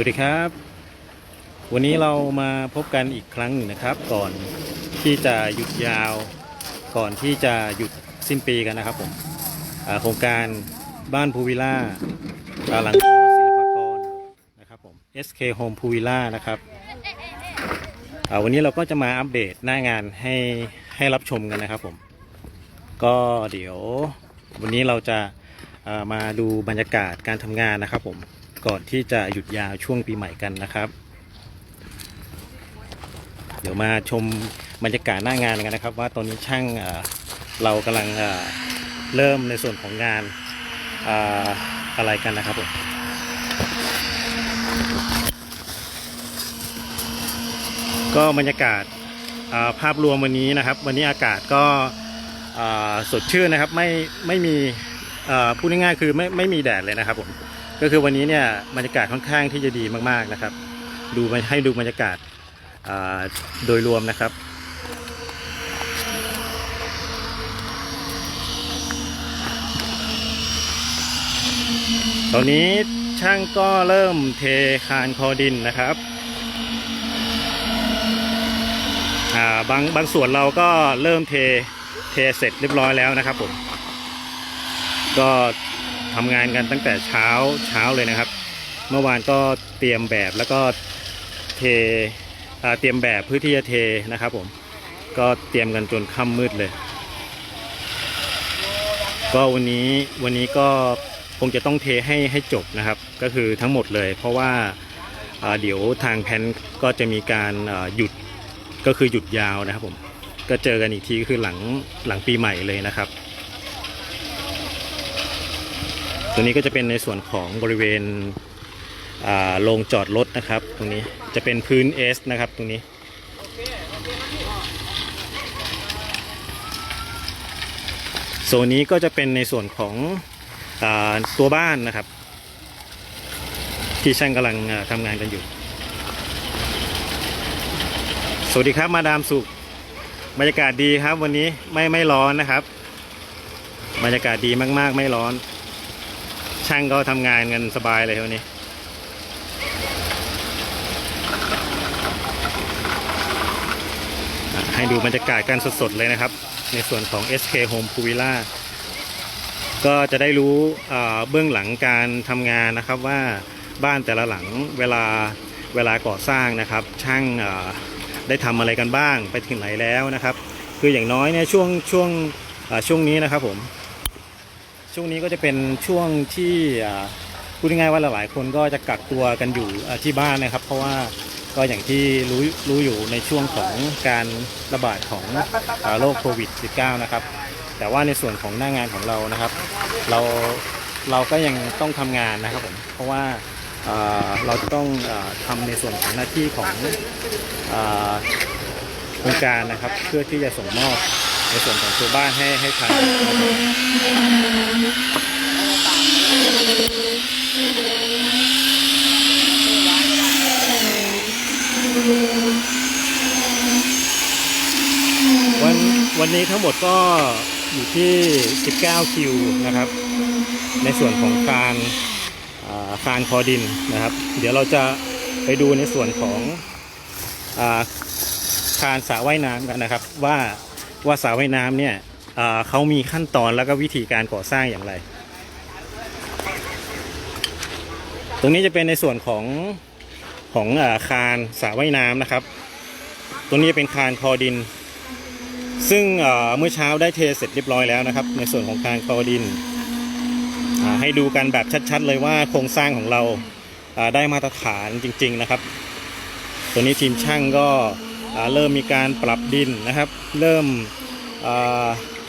วัสดีครับ วันนี้เรามาพบกันอีกครั้งหนึ่งนะครับ ก่อนที่จะหยุดยาว ก่อนที่จะหยุดสิ้นปีกันนะครับผมโครงการบ้านภูวิลล่าอ่าหลังศิลปากรนะครับผม SK Home ภูวิลล่านะครับวันนี้เราก็จะมาอัปเดตหน้างานให้ให้รับชมกันนะครับผม ก็เดี๋ยววันนี้เราจะมาดูบรรยากาศการทำงานนะครับผม ก่อนที่จะหยุดยาวช่วงปีใหม่กันนะครับ เดี๋ยวมาชมบรรยากาศหน้างานกันนะครับ ว่าตอนนี้ช่างเรากำลังเริ่มในส่วนของงานอะไรกันนะครับผมก็บรรยากาศภาพรวมวันนี้นะครับ วันนี้อากาศก็สดชื่นนะครับไม่ไม่มีพูดง่ายๆคือไม่ไม่มีแดดเลยนะครับผม ก็คือวันนี้เนี่ยบรรยากาศค่อนข้างที่จะดีมากๆนะครับ ดูให้ดูบรรยากาศาโดยรวมนะครับตอนนี้ช่างก็เริ่มเทคานคอดินนะครับอ่าบางบางส่วนเราก็เริ่มเทเทเสร็จเรียบร้อยแล้วนะครับผม ก็ ทำงานกันตั้งแต่เช้าเช้าเลยนะครับ เมื่อวานก็เตรียมแบบแล้วก็เทเตรียมแบบเพื่อที่จะเทนะครับผมก็เตรียมกันจนค่ำมืดเลย ก็วันนี้วันนี้ก็คงจะต้องเทให้ให้จบนะครับ ก็คือทั้งหมดเลย เพราะว่าเดี๋ยวทางแพนก็จะมีการหยุดก็คือหยุดยาวนะครับผมก็เจอกันอีกทีก็คือหลังหลังปีใหม่เลยนะครับ ตัวนี้ก็จะเป็นในส่วนของบริเวณโรงจอดรถนะครับ ตรงนี้จะเป็นพื้น S นะครับตรงนี้โซนนี้ก็จะเป็นในส่วนของอตัวบ้านนะครับ ที่ช่างกำลังทำงานกันอยู่ สวัสดีครับมาดามสุขบรรยากาศดีครับวันนี้ไม่ไม่ร้อนนะครับ บรรยากาศดีมาก ๆ ไม่ร้อน ช่างก็ทำงานกันสบายเลยวันนี้ ให้ดูบรรยากาศการสดๆเลยนะครับ ในส่วนของ SK Home Puvilla ก็จะได้รู้เบื้องหลังการทำงานนะครับว่าบ้านแต่ละหลังเวลาเวลาก่อสร้างนะครับ ช่างได้ทำอะไรกันบ้างไปถึงไหนแล้วนะครับ คืออย่างน้อยเนี่ยช่วงช่วงช่วงนี้นะครับผม ช่วงนี้ก็จะเป็นช่วงที่พูดง่ายๆว่าหลายๆคนก็จะกักตัวกันอยู่ที่บ้านนะครับ เพราะว่าก็อย่างที่รู้รู้อยู่ในช่วงของการระบาดของอโรคโควิด -19 นะครับ แต่ว่าในส่วนของหน้างานของเรานะครับ เราเราก็ยังต้องทำงานนะครับผมเพราะว่าเราจะต้องออทำในส่วนของหน้าที่ของอ่อโครงการนะครับ เพื่อที่จะส่งมอบ ในส่วนของตัวบ้านให้ให้ทางวันวันนี้ทั้งหมดก็อยู่ที่ 19 คิวนะครับ ในส่วนของการอ่าคานคอดินนะครับ เดี๋ยวเราจะไปดูในส่วนของอาคานสระว่ายน้ำกันนะครับ ว่า ว่าสระว่ายน้ำเนี่ยเขามีขั้นตอนแล้วก็วิธีการก่อสร้างอย่างไร ตรงนี้จะเป็นในส่วนของของอาคารสระว่ายน้ำนะครับ ตรงนี้เป็นคานคอดิน ซึ่งเมื่อเช้าได้เทเสร็จเรียบร้อยแล้วนะครับ ในส่วนของการคอดิน ให้ดูกันแบบชัดๆ เลยว่าโครงสร้างของเราได้มาตรฐานจริง ๆนะครับ ตัวนี้ทีมช่างก็ เริ่มมีการปรับดินนะครับ เริ่ม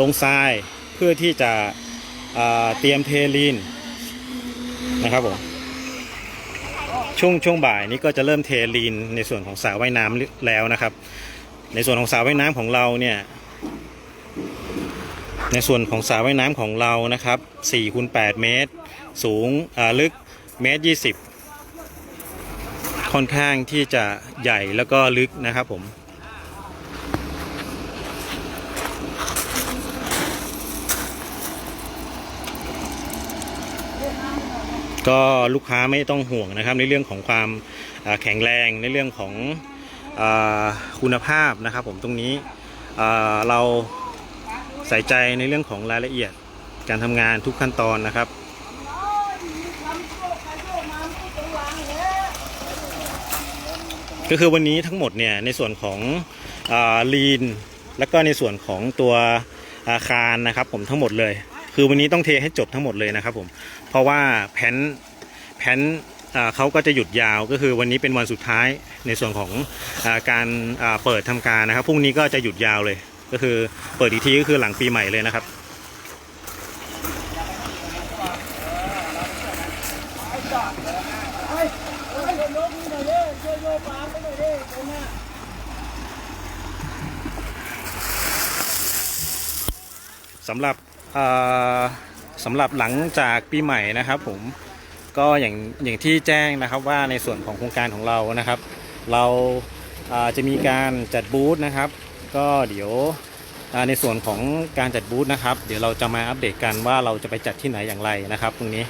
ลงทรายเพื่อที่จะเตรียมเทลีนนะครับผมช่วงช่วงบ่ายนี้ก็จะเริ่มเทลีนในส่วนของสระว่ายน้ำแล้วนะครับ ในส่วนของสระว่ายน้ำของเราเนี่ย ในส่วนของสระว่ายน้ำของเรานะครับ4คูณ8เมตร สูงลึกเมตร 20 ค่อนข้างที่จะใหญ่แล้วก็ลึกนะครับผมก็ลูกค้าไม่ต้องห่วงนะครับ ในเรื่องของความแข็งแรงในเรื่องของอคุณภาพนะครับ ผมตรงนี้เราใส่ใจในเรื่องของรายละเอียดการทำงานทุกขั้นตอนนะครับ ก็คือวันนี้ทั้งหมดเนี่ยในส่วนของลีนแล้วก็ในส่วนของตัวอาคารนะครับผมทั้งหมดเลย คือวันนี้ต้องเทให้จบทั้งหมดเลยนะครับผมเพราะว่าแผนแผนเขาก็จะหยุดยาวก็คือวันนี้เป็นวันสุดท้ายในส่วนของอการเปิดทำการนะครับพรุ่งนี้ก็จะหยุดยาวเลย ก็คือเปิดอีกทีก็คือหลังปีใหม่เลยนะครับ สำหรับเอ่อสำหรับหลังจากปีใหม่นะครับ ผมก็อย่างอย่างที่แจ้งนะครับว่าในส่วนของโครงการของเรานะครับ เราาจะมีการจัดบูธนะครับ ก็เดี๋ยวในส่วนของการจัดบูธนะครับ เดี๋ยวเราจะมาอัปเดตกันว่าเราจะไปจัดที่ไหนอย่างไรนะครับตรงนี้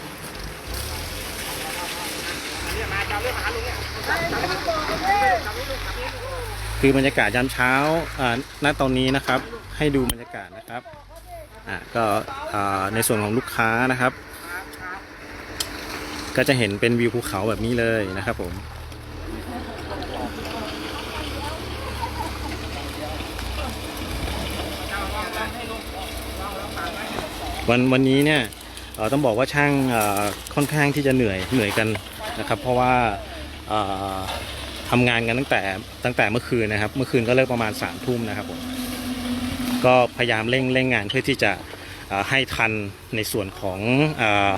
คือบรรยากาศยามเช้าณตอนนี้นะครับ ให้ดูบรรยากาศนะครับอ่าก็อ่าในส่วนของลูกค้านะครับ ก็จะเห็นเป็นวิวภูเขาแบบนี้เลยนะครับผมวันวันนี้เนี่ยต้องบอกว่าช่างค่อนข้างที่จะเหนื่อยเหนื่อยกันนะครับ เพราะว่า ทำงานกันตั้งแต่ตั้งแต่เมื่อคืนนะครับ เมื่อคืนก็เลิกประมาณ3ามทุ่มนะครับผมก็พยายามเร่งเร่งงานเพื่อที่จะเอ่อให้ทันในส่วนของเอ่อ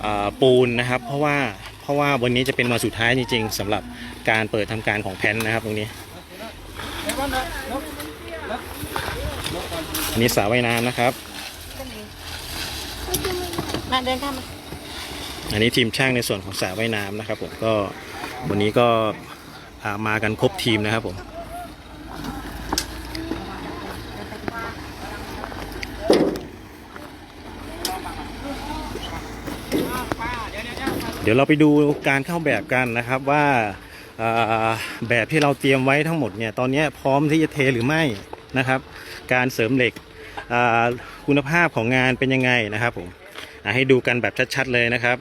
เอ่อปูนนะครับ เพราะว่าเพราะว่าวันนี้จะเป็นวันสุดท้ายจริงๆสำหรับการเปิดทำการของแพนนะครับตรงนี้อันนี้สระว่ายน้ำนะครับมาเดินข้ามมาอันนี้ทีมช่างในส่วนของสระว่ายน้ำนะครับผมก็ วันนี้ก็มากันครบทีมนะครับผมเดี๋ยวเราไปดูการเข้าแบบกันนะครับว่าาแบบที่เราเตรียมไว้ทั้งหมดเนี่ยตอนนี้พร้อมที่จะเทหรือไม่นะครับ การเสริมเหล็กคุณภาพของงานเป็นยังไงนะครับผมให้ดูกันแบบชัดๆเลยนะครับ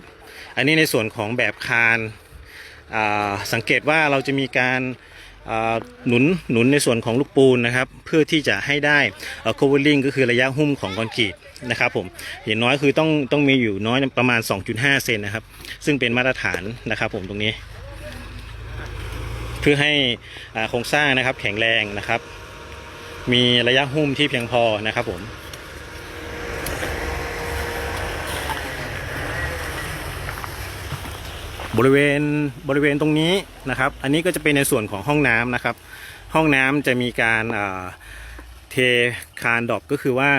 อันนี้ในส่วนของแบบคาน สังเกตว่าเราจะมีการหนุนหนุนในส่วนของลูกปูนนะครับเพื่อที่จะให้ได้ covering ก็คือระยะหุ้มของคอนกรีตนะครับผมอย่างน้อยคือต้องต้องมีอยู่น้อยประมาณ 2.5 เซนนะครับ ซึ่งเป็นมาตรฐานนะครับผมตรงนี้ เพื่อให้โครงสร้างนะครับแข็งแรงนะครับ มีระยะหุ้มที่เพียงพอนะครับผม บริเวณบริเวณตรงนี้นะครับ อันนี้ก็จะเป็นในส่วนของห้องน้ำนะครับ ห้องน้ำจะมีการอ่า เทคานดอกก็คือว่า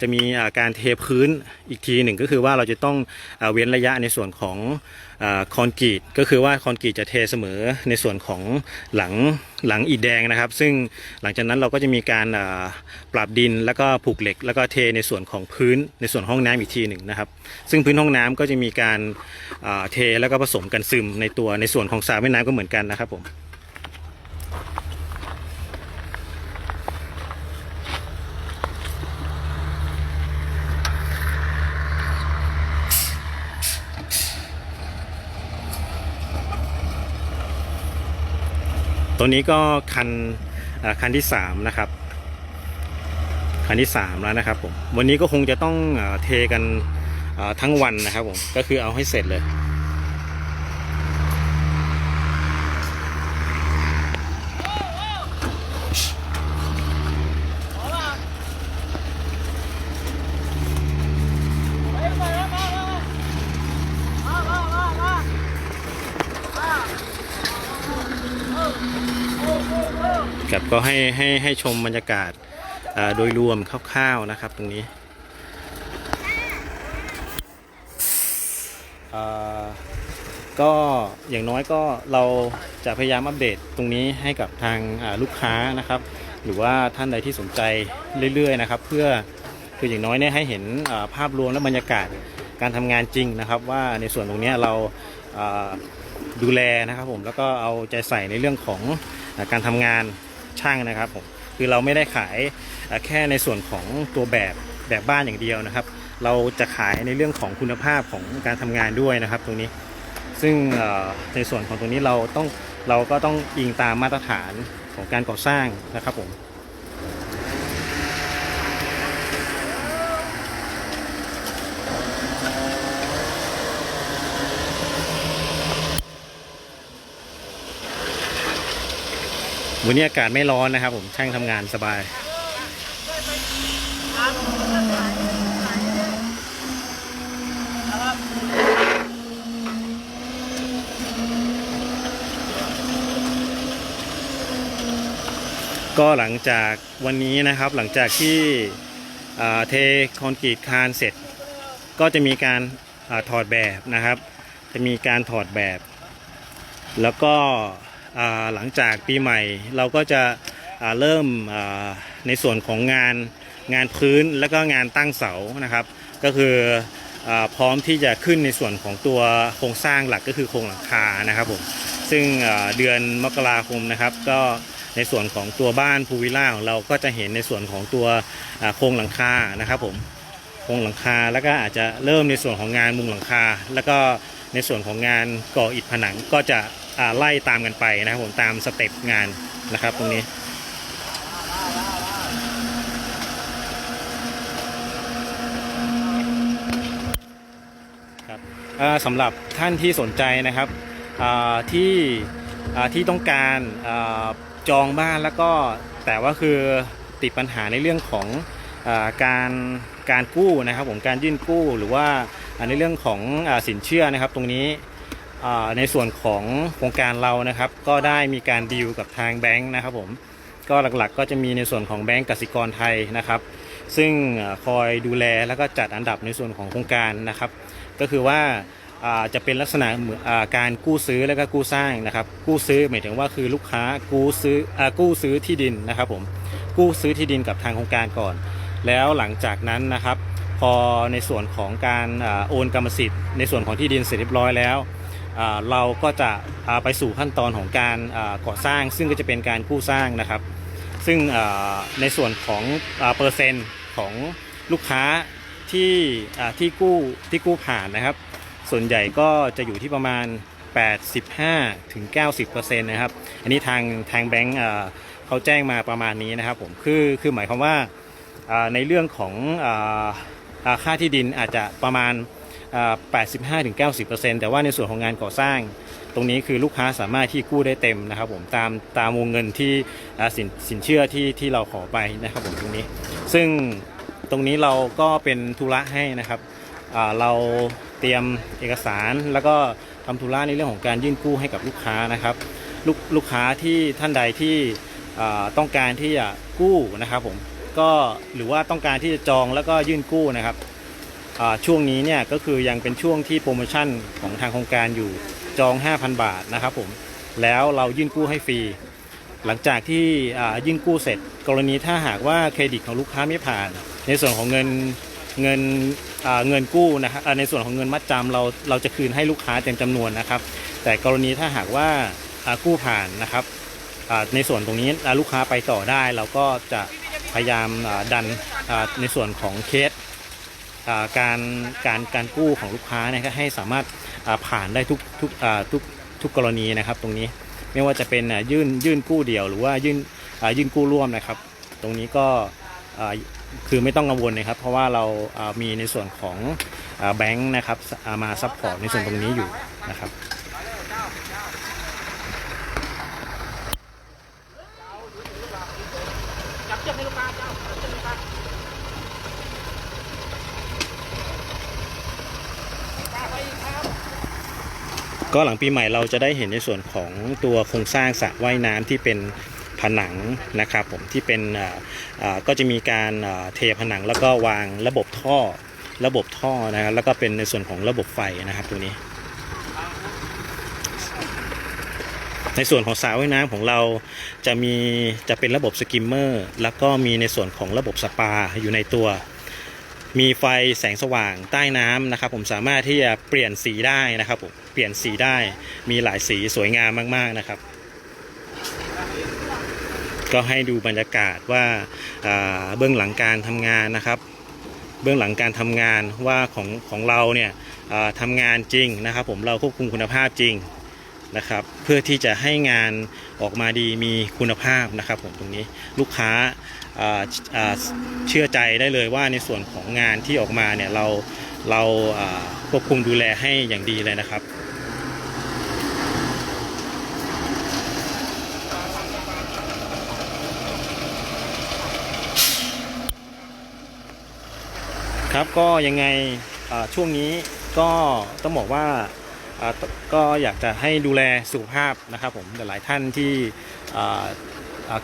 จะมีอาการเทพื้นอีกทีหนึ่งก็คือว่าเราจะต้องเว้นระยะในส่วนของคอนกรีตก็คือว่าคอนกรีตจะเทเสมอในส่วนของหลังหลังอิฐแดงนะครับ ซึ่งหลังจากนั้นเราก็จะมีการปรับดินแล้วก็ผูกเหล็ก แล้วก็เทในส่วนของพื้นในส่วนห้องน้ำอีกทีหนึ่งนะครับ ซึ่งพื้นห้องน้ำก็จะมีการเทแล้วก็ผสมกันซึมในตัวในส่วนของสระว่ายน้ำก็เหมือนกันนะครับผม ตัวนี้ก็คันอ่าคันที่สามนะครับคันที่สามแล้วนะครับผมวันนี้ก็คงจะต้องเทกันอ่าทั้งวันนะครับผมก็คือเอาให้เสร็จเลย ครับก็ให้ให้ให้ชมบรรยากาศโดยรวมคร่าวๆนะครับตรงนี้ก็อย่างน้อยก็เราจะพยายามอัปเดตตรงนี้ให้กับทางลูกค้านะครับ หรือว่าท่านใดที่สนใจเรื่อยๆนะครับ เพื่อคืออย่างน้อยเนี่ยให้เห็นภาพรวมและบรรยากาศการทำงานจริงนะครับ ว่าในส่วนตรงนี้เราดูแลนะครับผมแล้วก็เอาใจใส่ในเรื่องของการทำงาน ช่างนะครับผมคือเราไม่ได้ขายแค่ในส่วนของตัวแบบแบบบ้านอย่างเดียวนะครับ เราจะขายในเรื่องของคุณภาพของการทำงานด้วยนะครับ ตรงนี้ ซึ่งในส่วนของตรงนี้เราต้องเราก็ต้องอิงตามมาตรฐานของการก่อสร้างนะครับผม วันนี้อากาศไม่ร้อนนะครับ ผมช่างทำงานสบาย ก็หลังจากวันนี้นะครับหลังจากที่เทคอนกรีตคานเสร็จ ก็จะมีการอาถอดแบบนะครับ จะมีการถอดแบบ แล้วก็ หลังจากปีใหม่ เราก็จะเริ่มในส่วนของงานงานพื้นแล้วก็งานตั้งเสานะครับ ก็คืออพร้อมที่จะขึ้นในส่วนของตัวโครงสร้างหลักก็คือโครงหลังคานะครับผมซึ่งเดือนมกราคมนะครับ ก็ในส่วนของตัวบ้านภูวิลล่าของเราก็จะเห็นในส่วนของตัวโครงหลังคานะครับผมโครงหลังคาแล้วก็อาจจะเริ่มในส่วนของงานมุงหลังคา แล้วก็ในส่วนของงานก่ออิฐผนังก็จะ ไล่ตามกันไปนะครับผมตามสเต็ปงานนะครับตรงนี้สำหรับท่านที่สนใจนะครับที่ที่ต้องการจองบ้านแล้วก็แต่ว่าคือติดปัญหาในเรื่องของอการการกู้นะครับผมการยื่นกู้หรือว่าในเรื่องของอสินเชื่อนะครับตรงนี้ ในส่วนของโครงการเรานะครับ ก็ได้มีการดีลกับทางแบงค์นะครับผมก็หลักๆ ก็จะมีในส่วนของแบงก์กสิกรไทยนะครับ ซึ่งคอยดูแลแล้วก็จัดอันดับในส่วนของโครงการนะครับ ก็คือว่าจะเป็นลักษณะเหมือนการกู้ซื้อแล้วก็กู้สร้างนะครับ กู้ซื้อหมายถึงว่าคือลูกค้ากู้ซื้ออกู้ซื้อที่ดินนะครับผมกู้ซื้อที่ดินกับทางโครงการก่อน แล้วหลังจากนั้นนะครับ พอในส่วนของการอโอนกรรมสิทธิ์ในส่วนของที่ดินเสร็จเรียบร้อยแล้ว เราก็จะไปสู่ขั้นตอนของการก่อสร้าง ซึ่งก็จะเป็นการกู้สร้างนะครับ ซึ่งในส่วนของเปอร์เซ็นต์ของลูกค้าที่ที่กู้ที่กู้ผ่านนะครับ ส่วนใหญ่ก็จะอยู่ที่ประมาณ 85ถึง90%นะครับ อันนี้ทางทางแบงก์เขาแจ้งมาประมาณนี้นะครับผมคือคือหมายความว่าในเรื่องของอค่าที่ดินอาจจะประมาณ 85-90%แต่ว่าในส่วนของงานก่อสร้าง ตรงนี้คือลูกค้าสามารถที่กู้ได้เต็มนะครับผมตามตามวงเงินที่สินสินเชื่อที่ที่เราขอไปนะครับผมตรงนี้ ซึ่งตรงนี้เราก็เป็นธุระให้นะครับเราเตรียมเอกสารแล้วก็ทำธุระในเรื่องของการยื่นกู้ให้กับลูกค้านะครับลูกลูกค้าที่ท่านใดที่ต้องการที่จะกู้นะครับผมก็หรือว่าต้องการที่จะจองแล้วก็ยื่นกู้นะครับ ช่วงนี้เนี่ยก็คือยังเป็นช่วงที่โปรโมชั่นของทางโครงการอยู่จอง 5,000 บาทนะครับผมแล้วเรายื่นกู้ให้ฟรี หลังจากที่ยื่นกู้เสร็จ กรณีถ้าหากว่าเครดิตของลูกค้าไม่ผ่าน ในส่วนของเงินเงินเงินกู้นะครับในส่วนของเงินมัดจำเราเราจะคืนให้ลูกค้าเต็มจำนวนนะครับ แต่กรณีถ้าหากว่ากู้ผ่านนะครับในส่วนตรงนี้ลูกค้าไปต่อได้ เราก็จะพยายามดันในส่วนของเคส การการการกู้ของลูกค้านะครับให้สามารถผ่านได้ทุกทุกทุกทุกกรณีนะครับ ตรงนี้ไม่ว่าจะเป็นยื่นยื่นกู้เดี่ยว หรือว่ายื่นยื่นกู้ร่วมนะครับ ตรงนี้ก็คือไม่ต้องกังวลนะครับ เพราะว่าเรามีในส่วนของแบงค์นะครับมาซัพพอร์ตในส่วนตรงนี้อยู่นะครับเชือกให้ลูกค้าเจ้าจับเชือกให้ลูกค้าตาไปอีกครับ ก็หลังปีใหม่เราจะได้เห็นในส่วนของตัวโครงสร้างสระว่ายน้ำที่เป็นผนังนะครับผมที่เป็นก็จะมีการเทผนังแล้วก็วางระบบท่อระบบท่อนะครับแล้วก็เป็นในส่วนของระบบไฟนะครับตัวนี้ ในส่วนของสระว่ายน้ำของเราจะมีจะเป็นระบบสกิมเมอร์แล้วก็มีในส่วนของระบบสปาอยู่ในตัว มีไฟแสงสว่างใต้น้ำนะครับ ผมสามารถที่จะเปลี่ยนสีได้นะครับผมเปลี่ยนสีได้มีหลายสีสวยงามมาก ๆนะครับ ก็ให้ดูบรรยากาศว่าเบื้องหลังการทำงานนะครับ เบื้องหลังการทำงานว่าของของเราเนี่ยทำงานจริงนะครับ ผมเราควบคุมคุณภาพจริง นะครับ เพื่อที่จะให้งานออกมาดีมีคุณภาพนะครับผมตรงนี้ลูกค้าเชื่อใจได้เลยว่าในส่วนของงานที่ออกมาเนี่ยเราเราควบคุมดูแลให้อย่างดีเลยนะครับครับก็ยังไงช่วงนี้ก็ต้องบอกว่า ก็อยากจะให้ดูแลสุขภาพนะครับผมหลายท่านที่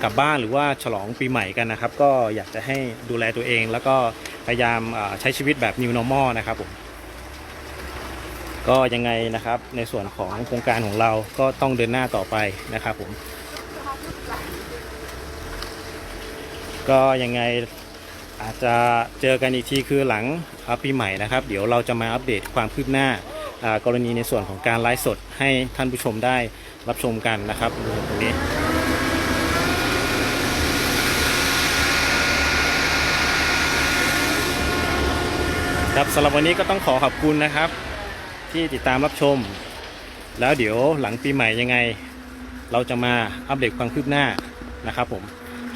กลับบ้านหรือว่าฉลองปีใหม่กันนะครับ ก็อยากจะให้ดูแลตัวเอง แล้วก็พยายามใช้ชีวิตแบบ new normal นะครับผมก็ยังไงนะครับในส่วนของโครงการของเราก็ต้องเดินหน้าต่อไปนะครับผมก็ยังไงอาจจะเจอกันอีกทีคือหลังปีใหม่นะครับ เดี๋ยวเราจะมาอัปเดตความคืบหน้า กรณีในส่วนของการไลฟ์สดให้ท่านผู้ชมได้รับชมกันนะครับตรงนี้ครับสำหรับวันนี้ก็ต้องขอขอบคุณนะครับ ที่ติดตามรับชม แล้วเดี๋ยวหลังปีใหม่ยังไง เราจะมาอัปเดตความคืบหน้านะครับผม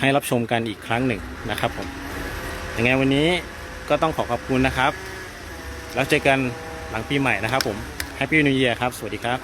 ให้รับชมกันอีกครั้งหนึ่งนะครับผมยังไงวันนี้ก็ต้องขอขอบคุณนะครับ แล้วเจอกัน หลังปีใหม่นะครับผม Happy New Year ครับ สวัสดีครับ